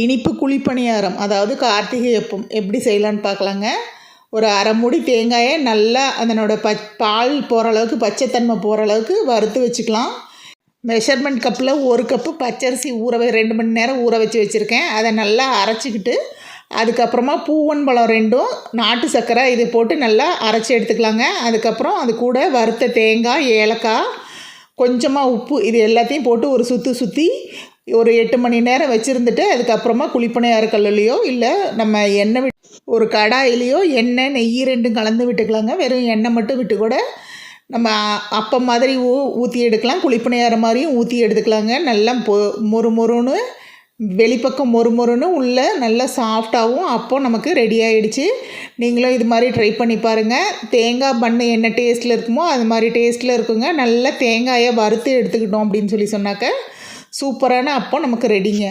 இனிப்பு குழிப்பணியாரம் அதாவது கார்த்திகை எப்பம் எப்படி செய்யலான்னு பார்க்கலாங்க. ஒரு அரை மூடி தேங்காயை நல்லா அதனோட பச் பால் போகிற அளவுக்கு பச்சைத்தன்மை போகிற அளவுக்கு வறுத்து வச்சுக்கலாம். மெஷர்மெண்ட் கப்பில் ஒரு கப்பு பச்சரிசி ஊற வை ரெண்டு மணி நேரம் ஊற வச்சு வச்சுருக்கேன். அதை நல்லா அரைச்சிக்கிட்டு அதுக்கப்புறமா பூவன் பழம் ரெண்டும் நாட்டு சர்க்கரை இது போட்டு நல்லா அரைச்சி எடுத்துக்கலாங்க. அதுக்கப்புறம் அது கூட வறுத்த தேங்காய் ஏலக்காய் கொஞ்சமாக உப்பு இது எல்லாத்தையும் போட்டு ஒரு சுற்றி சுற்றி ஒரு எட்டு மணி நேரம் வச்சுருந்துட்டு அதுக்கப்புறமா குழிப்பனையார கல்லுலேயோ இல்லை நம்ம எண்ணெய் ஒரு கடாயிலையோ எண்ணெய் நெய் ரெண்டும் கலந்து விட்டுக்கலாங்க. வெறும் எண்ணெய் மட்டும் விட்டு கூட நம்ம அப்பம் மாதிரி ஊ ஊற்றி எடுக்கலாம். குழிப்பனையார மாதிரியும் ஊற்றி எடுத்துக்கலாங்க. நல்லா பொ மொறு மொறுன்னு வெளிப்பக்கம் மொறு மொறுன்னு உள்ளே நல்லா சாஃப்டாகவும் அப்போ நமக்கு ரெடி ஆகிடுச்சு நீங்களும் இது மாதிரி ட்ரை பண்ணி பாருங்கள் தேங்காய் பண்ணு என்ன டேஸ்ட்டில் இருக்குமோ அது மாதிரி டேஸ்ட்டில் இருக்குங்க. நல்லா தேங்காயை வறுத்து எடுத்துக்கிட்டோம் அப்படின்னு சொல்லி சொன்னாக்க சூப்பரான அப்போ நமக்கு ரெடிங்க